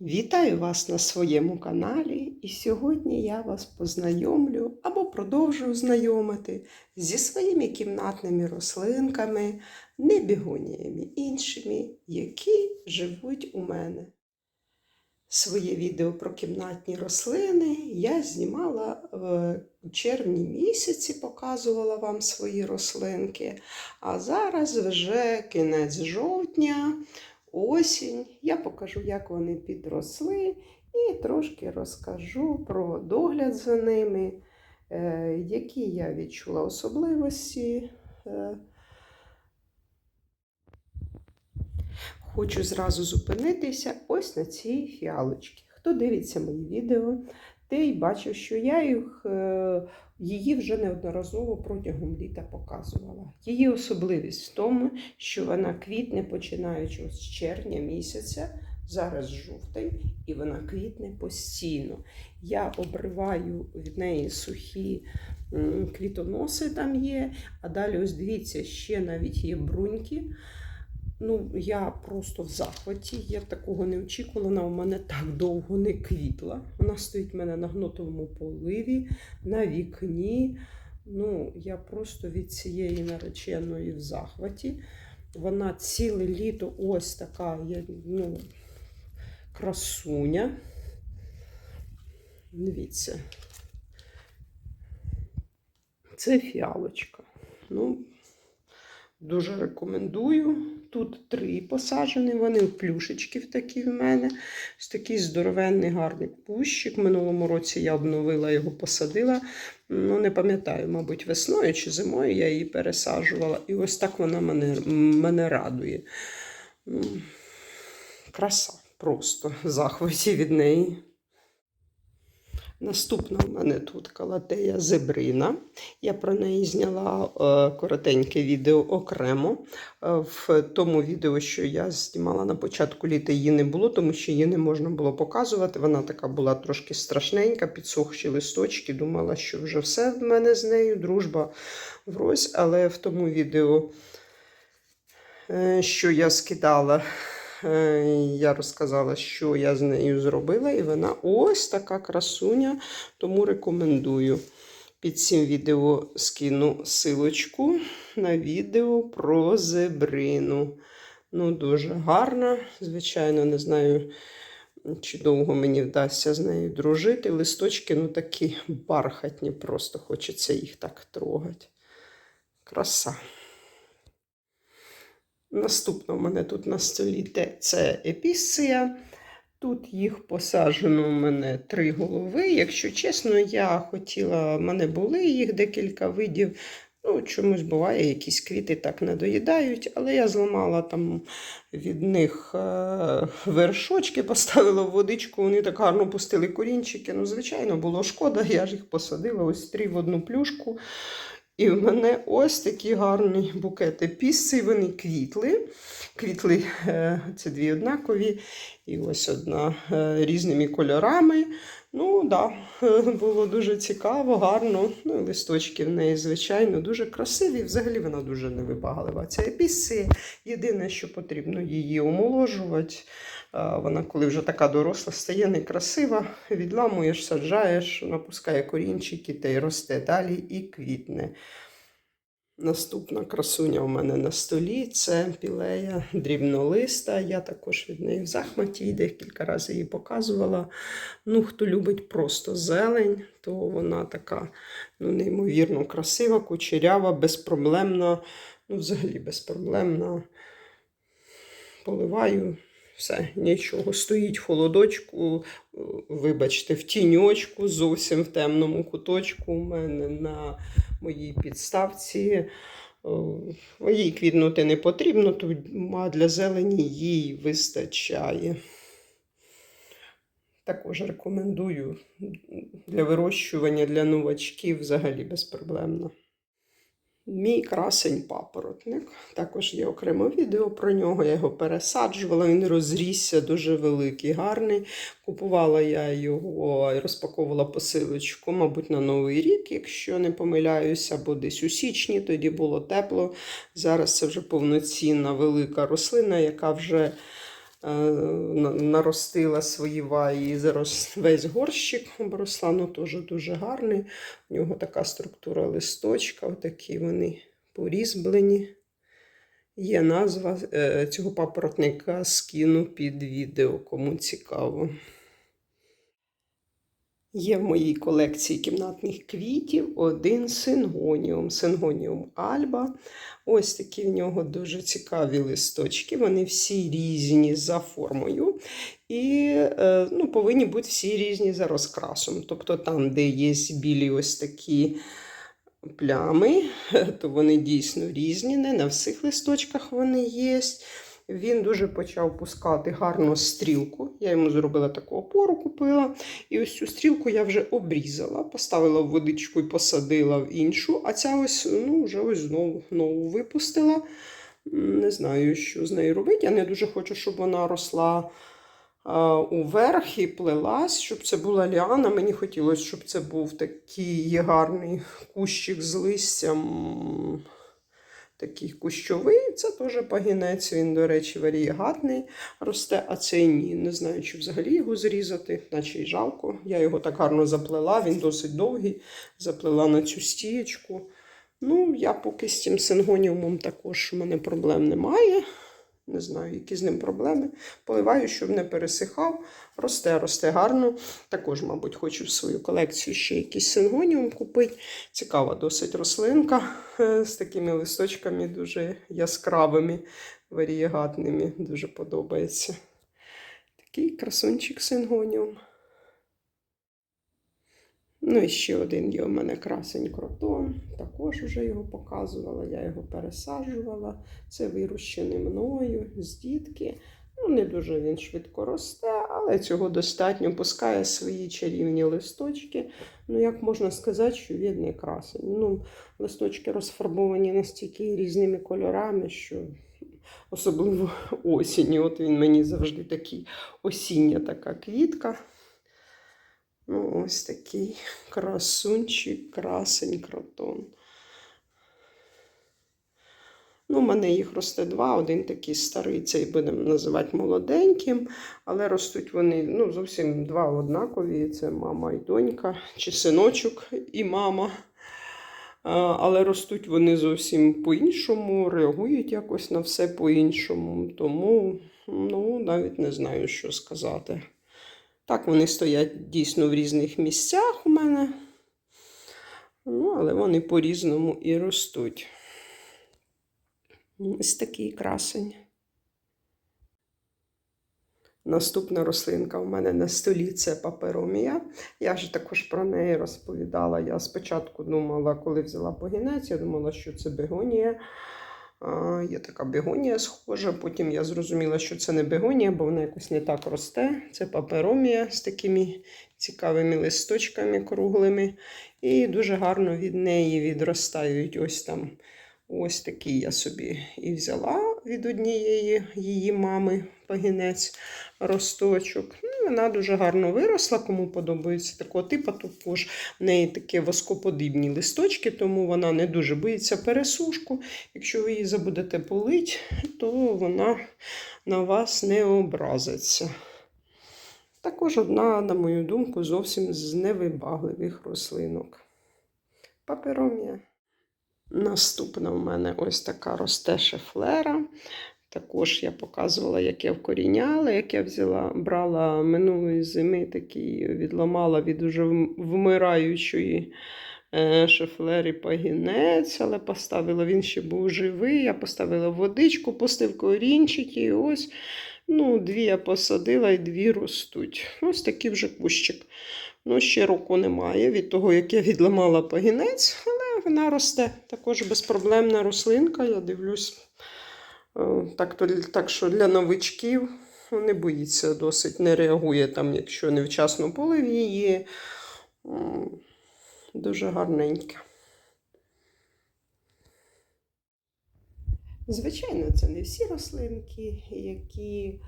Вітаю вас на своєму каналі, і сьогодні я вас познайомлю або продовжую знайомити зі своїми кімнатними рослинками, не бігоніями іншими, які живуть у мене. Своє відео про кімнатні рослини я знімала в червні місяці, показувала вам свої рослинки. А зараз вже кінець жовтня, осінь. Я покажу, як вони підросли, і трошки розкажу про догляд за ними, е, які я відчула особливості. е. Хочу зразу зупинитися ось на цій фіалочці. Хто дивиться мої відео, той бачив, що я їх, е, її вже неодноразово протягом літа показувала. Її особливість в тому, що вона квітне починаючи з червня місяця, зараз жовтень, і вона квітне постійно. Я обриваю від неї сухі квітоноси там є, а далі ось дивіться, ще навіть є бруньки. Ну, я просто в захваті. Я такого не очікувала. Вона у мене так довго не квітла. Вона стоїть в мене на гнотовому поливі, на вікні. Ну, я просто від цієї нареченої в захваті. Вона ціле літо ось така, ну, красуня. Дивіться. Це фіалочка. Ну, Дуже рекомендую. Тут три посаджені, вони плюшечки в такі в мене. Ось такий здоровенний гарний кущик. Минулому році я обновила його, посадила. Ну, не пам'ятаю, мабуть, весною чи зимою я її пересаджувала. І ось так вона мене, мене радує. Краса просто в захваті від неї. Наступна в мене тут калатея зебрина. Я про неї зняла е, коротеньке відео окремо. Е, в тому відео, що я знімала на початку літа, її не було, тому що її не можна було показувати. Вона така була трошки страшненька, підсохші листочки. Думала, що вже все в мене з нею, дружба врозь. Але в тому відео, е, що я скидала. Е, Я розказала, що я з нею зробила, і вона ось така красуня, тому рекомендую. Під цим відео скину силочку на відео про зебрину. Ну, дуже гарна. Звичайно, не знаю, чи довго мені вдасться з нею дружити. Листочки, ну такі бархатні, просто хочеться їх так трогати. Краса. Наступна у мене тут на столі це епісція. Тут їх посаджено у мене три голови. Якщо чесно, я хотіла, в мене були їх декілька видів. Ну, чомусь буває, якісь квіти так не доїдають, але я зламала там від них е, вершочки, поставила в водичку, вони так гарно пустили корінчики. Ну, звичайно, було шкода, я ж їх посадила ось три в одну плюшку. І в мене ось такі гарні букети пісці, вони квітли. Квітли е, це дві однакові, і ось одна е, різними кольорами. Ну, да, було дуже цікаво, гарно. Ну, листочки в неї, звичайно, дуже красиві. Взагалі вона дуже невибаглива. Ця епісція. Єдине, що потрібно її омоложувати. Вона, коли вже така доросла, стає некрасива, відламуєш, саджаєш, напускає корінчики та й росте далі і квітне. Наступна красуня у мене на столі це пілея дрібнолиста. Я також від неї в захваті декілька разів її показувала. Ну, хто любить просто зелень, то вона така ну, неймовірно красива, кучерява, безпроблемна. Ну, взагалі безпроблемна. Поливаю. Все, нічого. Стоїть холодочку, е, вибачте, в тіньочку, зовсім в темному куточку у мене на моїй підставці. Е, Їй квітнути не потрібно, а для зелені їй вистачає. Також рекомендую для вирощування для новачків взагалі безпроблемно. Мій красень папоротник. Також є окреме відео про нього. Я його пересаджувала, він розрісся, дуже великий, гарний. Купувала я його і розпаковувала посилочку, мабуть, на Новий рік, якщо не помиляюся, або десь у січні, тоді було тепло. Зараз це вже повноцінна велика рослина, яка вже наростила свої ваї, зараз весь горщик обросла, ну теж дуже гарний. У нього така структура листочка, отакі вони порізблені. Є назва е, цього папоротника, скину під відео, кому цікаво. Є в моїй колекції кімнатних квітів один сингоніум, сингоніум Альба. Ось такі в нього дуже цікаві листочки. Вони всі різні за формою і е, ну, повинні бути всі різні за розкрасом. Тобто там, де є білі ось такі плями, то вони дійсно різні. Не на всіх листочках вони є. Він дуже почав пускати гарну стрілку. Я йому зробила таку опору, купила. І ось цю стрілку я вже обрізала, поставила в водичку і посадила в іншу. А ця ось ну, вже ось знову нову випустила. Не знаю, що з нею робити. Я не дуже хочу, щоб вона росла уверх і плелась, щоб це була ліана. Мені хотілося, щоб це був такий гарний кущик з листям. Такий кущовий, це теж пагінець, він, до речі, варієгатний росте, а цей ні. Не знаю, чи взагалі його зрізати, наче й жалко. Я його так гарно заплела, він досить довгий, заплела на цю стієчку. Ну, я поки з цим сингоніумом також у мене проблем немає. Не знаю, які з ним проблеми. Поливаю, щоб не пересихав. Росте, росте гарно. Також, мабуть, хочу в свою колекцію ще якийсь сингоніум купити. Цікава досить рослинка е, з такими листочками дуже яскравими, варієгатними. Дуже подобається. Такий красунчик сингоніум. Ну і ще один є у мене красень кротон. Також вже його показувала, я його пересаджувала. Це вирощений мною з дітки. Ну, не дуже він швидко росте, але цього достатньо. Пускає свої чарівні листочки. Ну, як можна сказати, що він не красень. Ну, листочки розфарбовані настільки різними кольорами, що особливо осінню. От він мені завжди такий осіння така квітка. Ну, ось такий красунчик, красень, кротон. Ну, у мене їх росте два, один такий старий, цей будемо називати молоденьким, але ростуть вони ну, зовсім два однакові. Це мама і донька, чи синочок і мама. Але ростуть вони зовсім по-іншому, реагують якось на все по-іншому. Тому ну, навіть не знаю, що сказати. Так, вони стоять дійсно в різних місцях у мене. Ну, але вони по-різному і ростуть. Ось такий красень. Наступна рослинка у мене на столі це паперомія. Я ж також про неї розповідала. Я спочатку думала, коли взяла погінець, я думала, що це бегонія. Є така бігонія схожа. Потім я зрозуміла, що це не бігонія, бо вона якось не так росте. Це паперомія з такими цікавими листочками круглими. І дуже гарно від неї відростають ось там. Ось такий я собі і взяла від однієї її мами пагінець росточок. Ну, вона дуже гарно виросла, кому подобається такого типу. Також в неї такі воскоподібні листочки, тому вона не дуже боїться пересушку. Якщо ви її забудете полити, то вона на вас не образиться. Також одна, на мою думку, зовсім з невибагливих рослинок. Паперомія. Наступна в мене ось така росте шефлера. Також я показувала, як я вкоріняла, як я взяла, брала минулої зими, такий відламала від уже вмираючої е, шефлери пагінець, але поставила, він ще був живий. Я поставила водичку, пустив корінчики, і ось ну, дві я посадила і дві ростуть. Ось такий вже кущик. Ну, ще року немає від того, як я відламала пагінець, вона росте. Також безпроблемна рослинка, я дивлюсь. Е, Так, так що для новичків не боїться досить, не реагує там, якщо невчасно полив її. Дуже гарненька. Звичайно, це не всі рослинки, які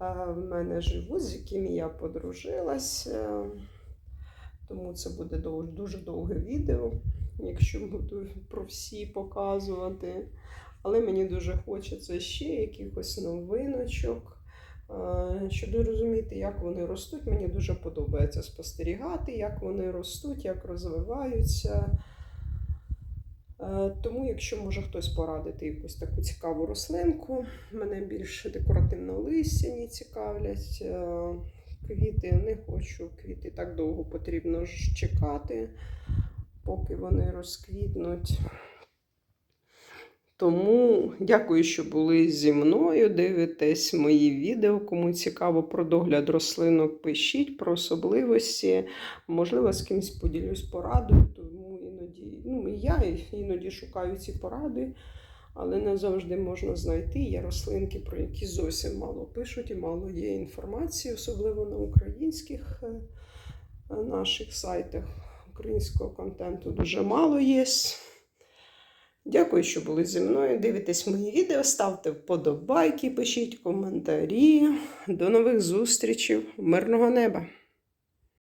е, в мене живуть, з якими я подружилась. Е, Тому це буде дуже довге відео, якщо буду про всі показувати. Але мені дуже хочеться ще якихось новиночок. Е, Щоб розуміти, як вони ростуть, мені дуже подобається спостерігати, як вони ростуть, як розвиваються. Е, Тому, якщо може хтось порадити якусь таку цікаву рослинку, мене більше декоративно-листяні цікавлять. е, Квіти не хочу, квіти так довго потрібно чекати, поки вони розквітнуть. Тому дякую, що були зі мною. Дивитесь мої відео. Кому цікаво про догляд рослинок, пишіть про особливості. Можливо, з кимось поділюсь порадою, тому іноді, ну і я іноді шукаю ці поради, але не завжди можна знайти. Є рослинки, про які зовсім мало пишуть і мало є інформації, особливо на українських е, наших сайтах. Українського контенту дуже мало є. Дякую, що були зі мною. Дивитесь мої відео, ставте вподобайки, пишіть коментарі. До нових зустрічей. Мирного неба!